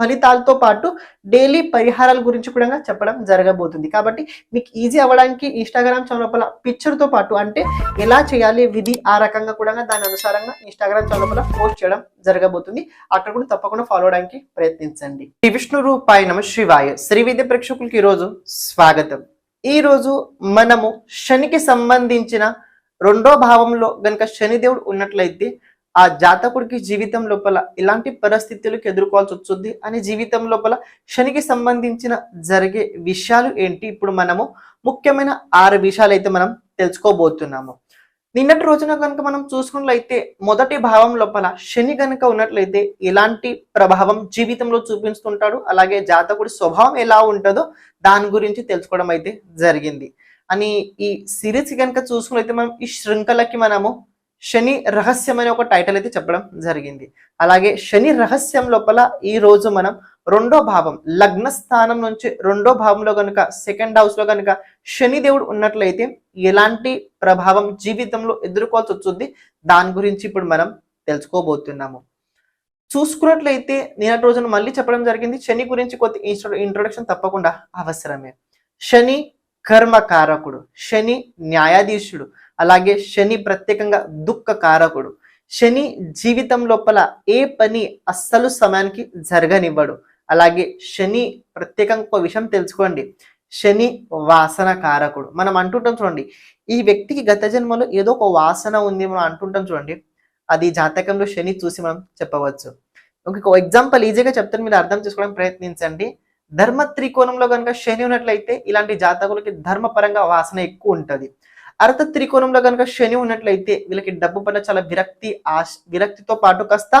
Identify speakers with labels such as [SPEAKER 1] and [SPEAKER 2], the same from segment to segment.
[SPEAKER 1] ఫలితాలతో పాటు డైలీ పరిహారాల గురించి కూడా చెప్పడం జరగబోతుంది. కాబట్టి మీకు ఈజీ అవ్వడానికి ఇన్స్టాగ్రామ్ ఛానల్ పిక్చర్తో పాటు అంటే ఎలా చేయాలి విధి ఆ రకంగా కూడా దాని అనుసారంగా ఇన్స్టాగ్రామ్ ఛానల్ పోస్ట్ చేయడం జరగబోతుంది. అక్కడ కూడా తప్పకుండా ఫాలో అవడానికి ప్రయత్నించండి. శ్రీ విష్ణు రూపాయ నమ శివాయ. శ్రీ విద్య ప్రేక్షకులకి ఈరోజు స్వాగతం. ఈ రోజు మనము శనికి సంబంధించిన రెండో భావంలో గనుక శనిదేవుడు ఉన్నట్లయితే ఆ జాతకుడికి జీవితం లోపల ఇలాంటి పరిస్థితులకు ఎదుర్కోవాల్సి వస్తుంది. అని జీవితం లోపల శనికి సంబంధించిన జరిగే విషయాలు ఏంటి? ఇప్పుడు మనము ముఖ్యమైన ఆరు విషయాలు అయితే మనం తెలుసుకోబోతున్నాము. నిన్నటి రోజున కనుక మనం చూసుకున్నట్లయితే మొదటి భావం లోపల శని కనుక ఉన్నట్లయితే ఎలాంటి ప్రభావం జీవితంలో చూపిస్తుంటాడు? అలాగే జాతకుడి స్వభావం ఎలా ఉంటుందో దాని గురించి తెలుసుకోవడం అయితే జరిగింది. అని ఈ సిరీస్ కనుక చూసుకున్నట్లయితే మనం ఈ శృంఖలకి మనము శని రహస్యం అనే ఒక టైటిల్ అయితే చెప్పడం జరిగింది. అలాగే శని రహస్యం లోపల ఈ రోజు మనం రెండో భావం లగ్న స్థానం నుంచి రెండో భావంలో కనుక సెకండ్ హౌస్లో కనుక శని దేవుడు ఉన్నట్లయితే ఎలాంటి ప్రభావం జీవితంలో ఎదుర్కోవాల్సి వస్తుంది? దాని గురించి ఇప్పుడు మనం తెలుసుకోబోతున్నాము. చూసుకున్నట్లయితే నిన్నటి రోజున మళ్ళీ చెప్పడం జరిగింది శని గురించి కొద్ది ఇంట్రొడక్షన్ తప్పకుండా అవసరమే. శని కర్మకారకుడు శని న్యాయాధీశుడు. అలాగే శని ప్రత్యేకంగా దుఃఖ కారకుడు. శని జీవితం లోపల ఏ పని అస్సలు సమయానికి జరగనివ్వడు. అలాగే శని ప్రత్యేకంగా ఒక విషయం తెలుసుకోండి. శని వాసన కారకుడు. మనం అంటుంటాం చూడండి ఈ వ్యక్తికి గత జన్మలో ఏదో ఒక వాసన ఉంది మనం అంటుంటాం చూడండి. అది జాతకంలో శని చూసి మనం చెప్పవచ్చు. ఒక ఎగ్జాంపుల్ ఈజీగా చెప్తాను మీరు అర్థం చేసుకోవడానికి ప్రయత్నించండి. ధర్మ త్రికోణంలో కనుక శని ఉన్నట్లయితే ఇలాంటి జాతకులకి ధర్మపరంగా వాసన ఎక్కువ ఉంటుంది. అర్థ త్రికోణంలో కనుక శని ఉన్నట్లయితే వీళ్ళకి డబ్బు పట్ల చాలా విరక్తి ఆశ విరక్తితో పాటు కాస్త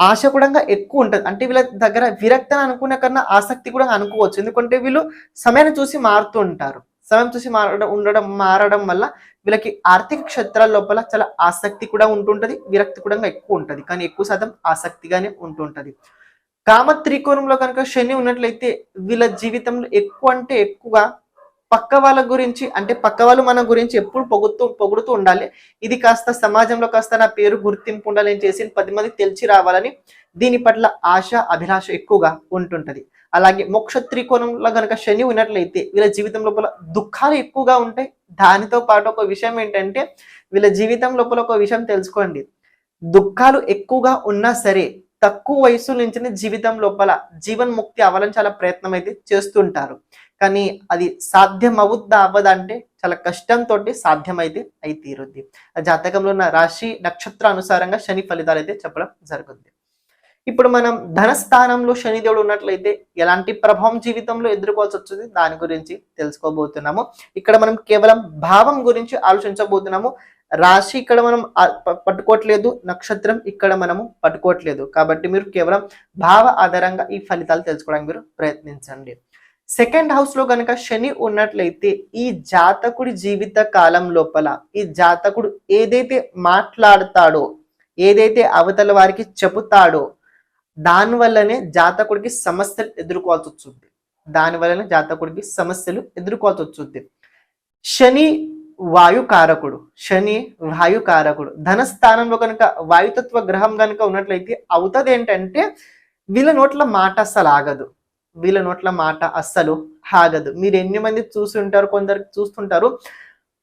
[SPEAKER 1] ఆశ కూడా ఎక్కువ ఉంటుంది. అంటే వీళ్ళ దగ్గర విరక్తి అని అనుకునే కన్నా ఆసక్తి కూడా అనుకోవచ్చు. ఎందుకంటే వీళ్ళు సమయాన్ని చూసి మారుతూ ఉంటారు. సమయం చూసి మారడం ఉండడం మారడం వల్ల వీళ్ళకి ఆర్థిక క్షేత్రాల లోపల చాలా ఆసక్తి కూడా ఉంటుంటది విరక్తి కూడా ఎక్కువ ఉంటుంది. కానీ ఎక్కువ శాతం ఆసక్తిగానే ఉంటుంటది. కామ త్రికోణంలో కనుక శని ఉన్నట్లయితే వీళ్ళ జీవితంలో ఎక్కువ అంటే ఎక్కువగా పక్క వాళ్ళ గురించి అంటే పక్క వాళ్ళు మన గురించి ఎప్పుడు పొగుతూ పొగుడుతూ ఉండాలి. ఇది కాస్త సమాజంలో కాస్త నా పేరు గుర్తింపు ఉండాలని చేసి పది మంది తెలిసి రావాలని దీని పట్ల ఆశ అభిలాష ఎక్కువగా ఉంటుంటది. అలాగే మోక్ష త్రికోణంలో కనుక శని ఉన్నట్లయితే వీళ్ళ జీవితం లోపల దుఃఖాలు ఎక్కువగా ఉంటాయి. దానితో పాటు ఒక విషయం ఏంటంటే వీళ్ళ జీవితం లోపల ఒక విషయం తెలుసుకోండి. దుఃఖాలు ఎక్కువగా ఉన్నా సరే తక్కువ వయసు నుంచి జీవితం లోపల జీవన్ముక్తి అవ్వాలని చాలా ప్రయత్నం అయితే చేస్తుంటారు. కానీ అది సాధ్యం అవుద్దా అవ్వదంటే చాలా కష్టంతో సాధ్యమైతే అయి తీరుద్ది. ఆ జాతకంలో ఉన్న రాశి నక్షత్ర అనుసారంగా శని ఫలితాలు అయితే చెప్పడం జరుగుద్ది. ఇప్పుడు మనం ధనస్థానంలో శనిదేవుడు ఉన్నట్లయితే ఎలాంటి ప్రభావం జీవితంలో ఎదుర్కోవాల్సి వచ్చింది దాని గురించి తెలుసుకోబోతున్నాము. ఇక్కడ మనం కేవలం భావం గురించి ఆలోచించబోతున్నాము. రాశి ఇక్కడ మనం పట్టుకోవట్లేదు. నక్షత్రం ఇక్కడ మనము పట్టుకోవట్లేదు. కాబట్టి మీరు కేవలం భావ ఆధారంగా ఈ ఫలితాలు తెలుసుకోవడానికి మీరు ప్రయత్నించండి. సెకండ్ హౌస్లో కనుక శని ఉన్నట్లయితే ఈ జాతకుడి జీవిత కాలం లోపల ఈ జాతకుడు ఏదైతే మాట్లాడతాడో ఏదైతే అవతల వారికి చెబుతాడో దాని వల్లనే జాతకుడికి సమస్యలు ఎదుర్కోవాల్సి వస్తుంది. దాని వల్లనే జాతకుడికి సమస్యలు ఎదుర్కోవాల్సి వస్తుంది. శని వాయుకారకుడు శని వాయుకారకుడు ధనస్థానంలో కనుక వాయుతత్వ గ్రహం కనుక ఉన్నట్లయితే అవుతుంది ఏంటంటే వీళ్ళ నోట్ల మాట అసలు ఆగదు. వీళ్ళ నోట్ల మాట అస్సలు ఆగదు. మీరు ఎన్ని మంది చూసి ఉంటారు కొందరు చూస్తుంటారు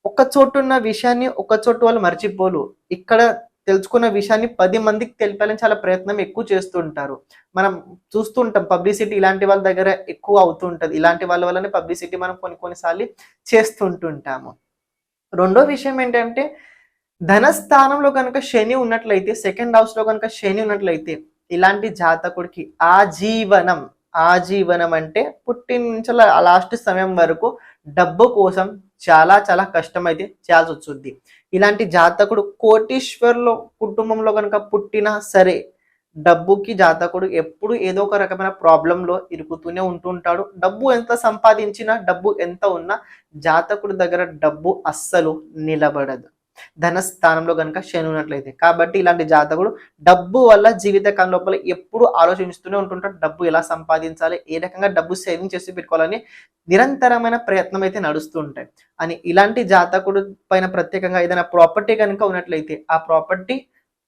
[SPEAKER 1] ఒక చోటు ఉన్న విషయాన్ని ఒక చోటు వాళ్ళు మర్చిపోలు ఇక్కడ తెలుసుకున్న విషయాన్ని పది మందికి తెలిపాలని చాలా ప్రయత్నం ఎక్కువ చేస్తుంటారు. మనం చూస్తుంటాం పబ్లిసిటీ ఇలాంటి వాళ్ళ దగ్గర ఎక్కువ అవుతుంటుంది. ఇలాంటి వాళ్ళ వల్లనే పబ్లిసిటీ మనం కొన్ని కొన్నిసార్లు చేస్తుంటుంటాము. రెండో విషయం ఏంటంటే ధనస్థానంలో కనుక శని ఉన్నట్లయితే సెకండ్ హౌస్లో కనుక శని ఉన్నట్లయితే ఇలాంటి జాతకుడికి ఆజీవనం ఆజీవనం అంటే పుట్టిన నుంచి లాస్ట్ సమయం వరకు డబ్బు కోసం చాలా చాలా కష్టం అయితే చేయాల్సి వచ్చుద్ది ఇలాంటి జాతకుడు కోటీశ్వర్లో కుటుంబంలో కనుక పుట్టినా సరే డబ్బుకి జాతకుడు ఎప్పుడు ఏదో ఒక రకమైన ప్రాబ్లంలో ఇరుకుతూనే ఉంటుంటాడు. డబ్బు ఎంత సంపాదించినా డబ్బు ఎంత ఉన్నా జాతకుడి దగ్గర డబ్బు అస్సలు నిలబడదు. ధనస్థానంలో కనుక శని ఉన్నట్లయితే. కాబట్టి ఇలాంటి జాతకుడు డబ్బు వల్ల జీవితకాలం లోపల ఎప్పుడు ఆలోచిస్తూనే ఉంటుంటాడు. డబ్బు ఎలా సంపాదించాలి ఏ రకంగా డబ్బు సేవింగ్ చేసి పెట్టుకోవాలని నిరంతరమైన ప్రయత్నం అయితే నడుస్తూ ఉంటాయి. అని ఇలాంటి జాతకుడు పైన ప్రత్యేకంగా ఏదైనా ప్రాపర్టీ కనుక ఉన్నట్లయితే ఆ ప్రాపర్టీ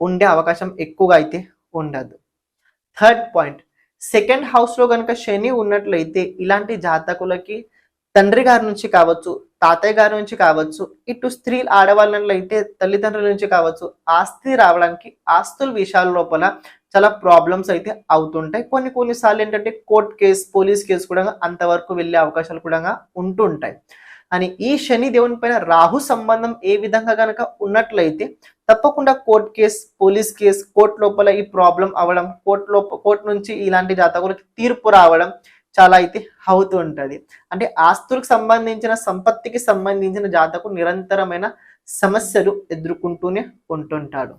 [SPEAKER 1] ఉండే అవకాశం ఎక్కువగా అయితే ఉండదు. థర్డ్ పాయింట్ సెకండ్ హౌస్లో కనుక శని ఉన్నట్లయితే ఇలాంటి జాతకులకి తండ్రి గారి నుంచి కావచ్చు తాతయ్య గారి నుంచి కావచ్చు ఇటు స్త్రీ ఆడవాళ్ళైతే తల్లిదండ్రుల నుంచి కావచ్చు ఆస్తి రావడానికి ఆస్తుల విషయాల లోపల చాలా ప్రాబ్లమ్స్ అయితే అవుతుంటాయి. కొన్ని కొన్నిసార్లు ఏంటంటే కోర్ట్ కేసు పోలీస్ కేసు కూడా అంతవరకు వెళ్ళే అవకాశాలు కూడా ఉంటుంటాయి. అని ఈ శని దేవుని పైన రాహు సంబంధం ఏ విధంగా గనక ఉన్నట్లయితే తప్పకుండా court case police case court లోపల ఈ ప్రాబ్లం అవ్వడం కోర్టు లోప కోర్టు నుంచి ఇలాంటి జాతకులకి తీర్పు రావడం చాలా అయితే అవుతూ ఉంటుంది. అంటే ఆస్తులకు సంబంధించిన సంపత్తికి సంబంధించిన జాతకు నిరంతరమైన సమస్యలు ఎదుర్కొంటూనే ఉంటుంటాడు.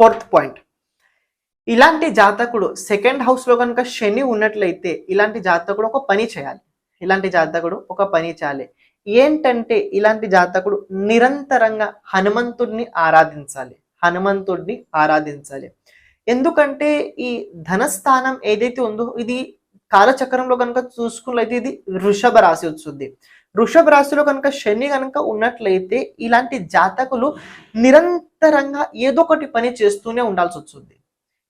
[SPEAKER 1] Fourth point. ఇలాంటి జాతకుడు సెకండ్ హౌస్లో కనుక శని ఉన్నట్లయితే ఇలాంటి జాతకుడు ఒక పని చేయాలి. ఇలాంటి జాతకుడు ఒక పని చేయాలి. ఏంటంటే ఇలాంటి జాతకుడు నిరంతరంగా హనుమంతుడిని ఆరాధించాలి. హనుమంతుడిని ఆరాధించాలి. ఎందుకంటే ఈ ధనస్థానం ఏదైతే ఉందో ఇది కాలచక్రంలో కనుక చూసుకున్నట్లయితే ఇది వృషభ రాశి వస్తుంది. వృషభ రాశిలో కనుక శని కనుక ఉన్నట్లయితే ఇలాంటి జాతకులు నిరంతరంగా ఏదో ఒకటి పని చేస్తూనే ఉండాల్సి వస్తుంది.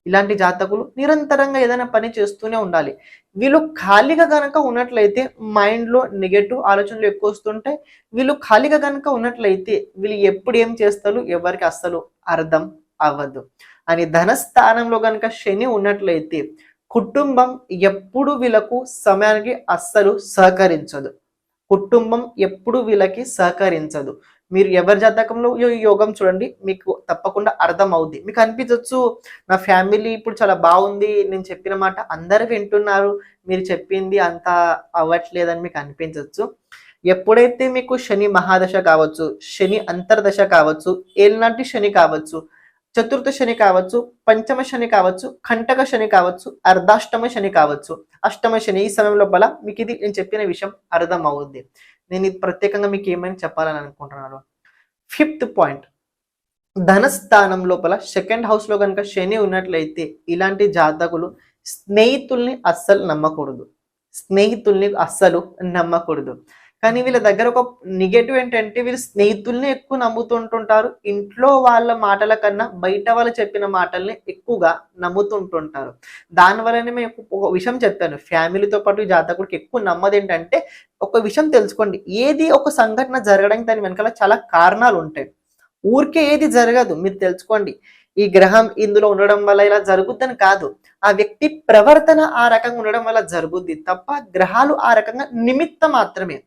[SPEAKER 1] ఇలాంటి జాతకులు నిరంతరంగా ఏదైనా పని చేస్తూనే ఉండాలి. వీళ్ళు ఖాళీగా కనుక ఉన్నట్లయితే మైండ్లో నెగటివ్ ఆలోచనలు ఎక్కువ వస్తుంటాయి. వీళ్ళు ఖాళీగా కనుక ఉన్నట్లయితే వీళ్ళు ఎప్పుడు ఏం చేస్తారు? ఎవరికి అస్సలు అర్థం అవ్వదు. అని ధనస్థానంలో కనుక శని ఉన్నట్లయితే కుటుంబం ఎప్పుడు వీళ్ళకు సమయానికి అస్సలు సహకరించదు. కుటుంబం ఎప్పుడు వీళ్ళకి సహకరించదు. మీరు ఎవరి జాతకంలో యోగం చూడండి మీకు తప్పకుండా అర్థం అవుద్ది మీకు అనిపించవచ్చు నా ఫ్యామిలీ ఇప్పుడు చాలా బాగుంది నేను చెప్పిన మాట అందరు వింటున్నారు మీరు చెప్పింది అంత అవ్వట్లేదని మీకు అనిపించవచ్చు ఎప్పుడైతే మీకు శని మహాదశ కావచ్చు శని అంతర్దశ కావచ్చు ఏలినాటి శని కావచ్చు చతుర్థ శని కావచ్చు పంచమ శని కావచ్చు కంటక శని కావచ్చు అర్ధాష్టమ శని కావచ్చు. అష్టమ శని ఈ సమయం లోపల మీకు ఇది నేను చెప్పిన విషయం అర్థం అవుద్ది నేను ఇది ప్రత్యేకంగా మీకు ఏమైనా చెప్పాలని అనుకుంటున్నాను. Fifth point. ధనస్థానం లోపల సెకండ్ హౌస్లో కనుక శని ఉన్నట్లయితే ఇలాంటి జాతకులు స్నేహితుల్ని అస్సలు నమ్మకూడదు. స్నేహితుల్ని అస్సలు నమ్మకూడదు. కానీ వీళ్ళ దగ్గర ఒక నెగటివ్ ఏంటంటే వీళ్ళు స్నేహితుల్ని ఎక్కువ నమ్ముతుంటుంటారు. ఇంట్లో వాళ్ళ మాటల కన్నా బయట వాళ్ళు చెప్పిన మాటల్ని ఎక్కువగా నమ్ముతుంటుంటారు. దానివల్లనే మేము ఒక విషయం చెప్పాను. ఫ్యామిలీతో పాటు జాతకుడికి ఎక్కువ నమ్మది ఏంటంటే ఒక విషయం తెలుసుకోండి. ఏది ఒక సంఘటన జరగడానికి దాని వెనకాల చాలా కారణాలు ఉంటాయి. ఊరికే ఏది జరగదు. మీరు తెలుసుకోండి. ఈ గ్రహం ఇందులో ఉండడం వల్ల ఇలా జరుగుద్దని కాదు. ఆ వ్యక్తి ప్రవర్తన ఆ రకంగా ఉండడం వల్ల జరుగుద్ది తప్ప గ్రహాలు ఆ రకంగా నిమిత్తం మాత్రమే.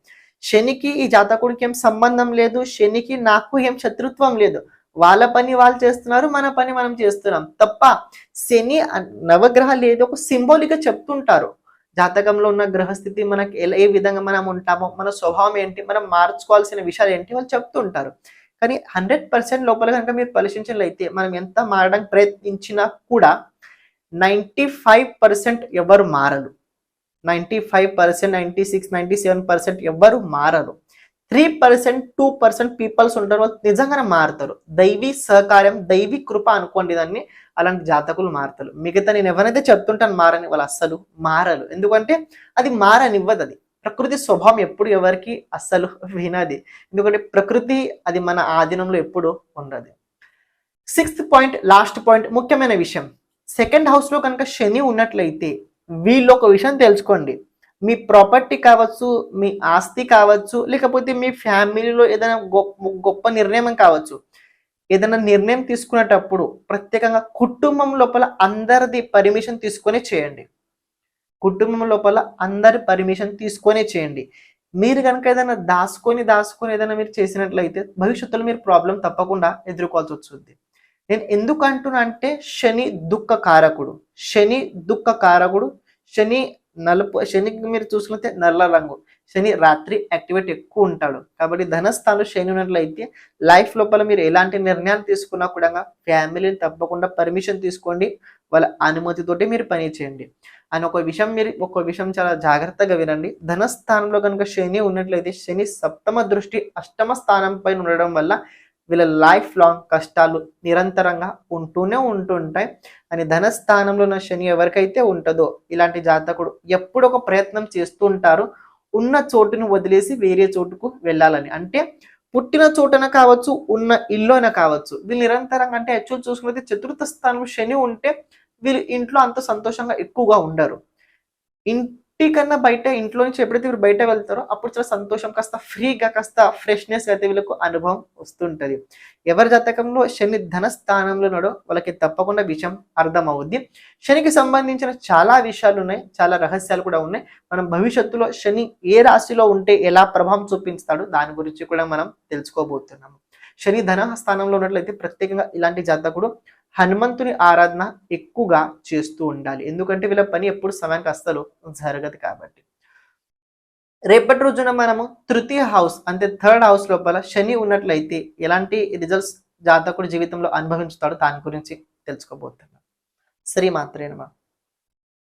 [SPEAKER 1] శనికి ఈ జాతకుడికి ఏం సంబంధం లేదు శనికి నాకు ఏం శత్రుత్వం లేదు. వాళ్ళ పని వాళ్ళు చేస్తున్నారు మన పని మనం చేస్తున్నాం. తప్ప శని అన్- నవగ్రహాలు ఏదో ఒక సింబోలిక్గా చెప్తుంటారు. జాతకంలో ఉన్న గ్రహస్థితి మనకి ఎలా ఏ విధంగా మనం ఉంటామో మన స్వభావం ఏంటి మనం మార్చుకోవాల్సిన విషయాలు ఏంటి వాళ్ళు చెప్తుంటారు. కానీ హండ్రెడ్ పర్సెంట్ లోపల కనుక మీరు పరిశీలించినట్లయితే మనం ఎంత మారడానికి ప్రయత్నించినా కూడా నైంటీ ఫైవ్ పర్సెంట్ ఎవరు మారరు. Ninety five percent ninety six ninety seven percent ఎవరు మారరు. Three percent two percent peoples ఉంటారు వాళ్ళు నిజంగానే మారుతారు. దైవీ సహకారం దైవీ కృప అనుకోండి దాన్ని అలాంటి జాతకులు మారుతారు. మిగతా నేను ఎవరైతే చెప్తుంటాను మారని వాళ్ళు అస్సలు మారరు. ఎందుకంటే అది మారనివ్వదు అది. ప్రకృతి స్వభావం ఎప్పుడు ఎవరికి అస్సలు వినది. ఎందుకంటే ప్రకృతి అది మన ఆధీనంలో ఎప్పుడు ఉండదు. సిక్స్త్ పాయింట్ లాస్ట్ పాయింట్ ముఖ్యమైన విషయం. సెకండ్ హౌస్లో కనుక శని ఉన్నట్లయితే వీళ్ళు ఒక విషయం తెలుసుకోండి. మీ ప్రాపర్టీ కావచ్చు మీ ఆస్తి కావచ్చు లేకపోతే మీ ఫ్యామిలీలో ఏదైనా గొప్ప గొప్ప నిర్ణయం కావచ్చు. ఏదైనా నిర్ణయం తీసుకునేటప్పుడు ప్రత్యేకంగా కుటుంబం లోపల అందరిది పర్మిషన్ తీసుకొని చేయండి. కుటుంబం లోపల అందరి పర్మిషన్ తీసుకొని చేయండి. మీరు కనుక ఏదైనా దాచుకొని దాచుకొని ఏదైనా మీరు చేసినట్లయితే భవిష్యత్తులో మీరు ప్రాబ్లం తప్పకుండా ఎదుర్కోవాల్సి వస్తుంది. నేను ఎందుకు అంటున్నా అంటే శని దుఃఖ కారకుడు శని దుఃఖ కారకుడు శని నలుపు శనికి మీరు చూసుకుంటే నల్ల రంగు శని రాత్రి యాక్టివేట్ ఎక్కువ ఉంటాడు. కాబట్టి ధనస్థానంలో శని ఉన్నట్లయితే లైఫ్ లోపల మీరు ఎలాంటి నిర్ణయాలు తీసుకున్నా కూడా ఫ్యామిలీని తప్పకుండా పర్మిషన్ తీసుకోండి. వాళ్ళ అనుమతితోటి మీరు పని చేయండి. అని ఒక విషయం మీరు ఒక విషయం చాలా జాగ్రత్తగా వినండి. ధనస్థానంలో కనుక శని ఉన్నట్లయితే శని సప్తమ దృష్టి అష్టమ స్థానం పైన ఉండడం వల్ల వీళ్ళ లైఫ్ లాంగ్ కష్టాలు నిరంతరంగా ఉంటూనే ఉంటుంటాయి. అని ధనస్థానంలో ఉన్న శని ఎవరికైతే ఉంటుందో ఇలాంటి జాతకుడు ఎప్పుడు ఒక ప్రయత్నం చేస్తూ ఉంటారు ఉన్న చోటును వదిలేసి వేరే చోటుకు వెళ్ళాలని. అంటే పుట్టిన చోటన కావచ్చు ఉన్న ఇల్లున కావచ్చు వీళ్ళు నిరంతరంగా అంటే యాక్చువల్ చూసుకున్నట్టు చతుర్థ స్థానం శని ఉంటే వీళ్ళు ఇంట్లో అంత సంతోషంగా ఎక్కువగా ఉండరు. ఇంటి కన్నా బయట ఇంట్లో నుంచి ఎప్పుడైతే వీళ్ళు బయట వెళ్తారో అప్పుడు చాలా సంతోషం కాస్త ఫ్రీగా కాస్త ఫ్రెష్నెస్ అయితే వీళ్ళకు అనుభవం వస్తుంటది. ఎవరి జాతకంలో శని ధన స్థానంలో ఉన్నాడో వాళ్ళకి తప్పకుండా విషయం అర్థమవుద్ది. శనికి సంబంధించిన చాలా విషయాలు ఉన్నాయి చాలా రహస్యాలు కూడా ఉన్నాయి. మనం భవిష్యత్తులో శని ఏ రాశిలో ఉంటే ఎలా ప్రభావం చూపిస్తాడో దాని గురించి కూడా మనం తెలుసుకోబోతున్నాము. శని ధన స్థానంలో ఉన్నట్లయితే ప్రత్యేకంగా ఇలాంటి జాతకుడు హనుమంతుని ఆరాధన ఎక్కువగా చేస్తూ ఉండాలి. ఎందుకంటే వీళ్ళ పని ఎప్పుడు సమయానికి అస్సలు జరగదు కాబట్టి. రేపటి రోజున మనము తృతీయ హౌస్ అంటే థర్డ్ హౌస్ లోపల శని ఉన్నట్లయితే ఎలాంటి రిజల్ట్స్ జాతకుడు జీవితంలో అనుభవించుతాడో దాని గురించి తెలుసుకోబోతున్నాం. శ్రీమాత్రేనమా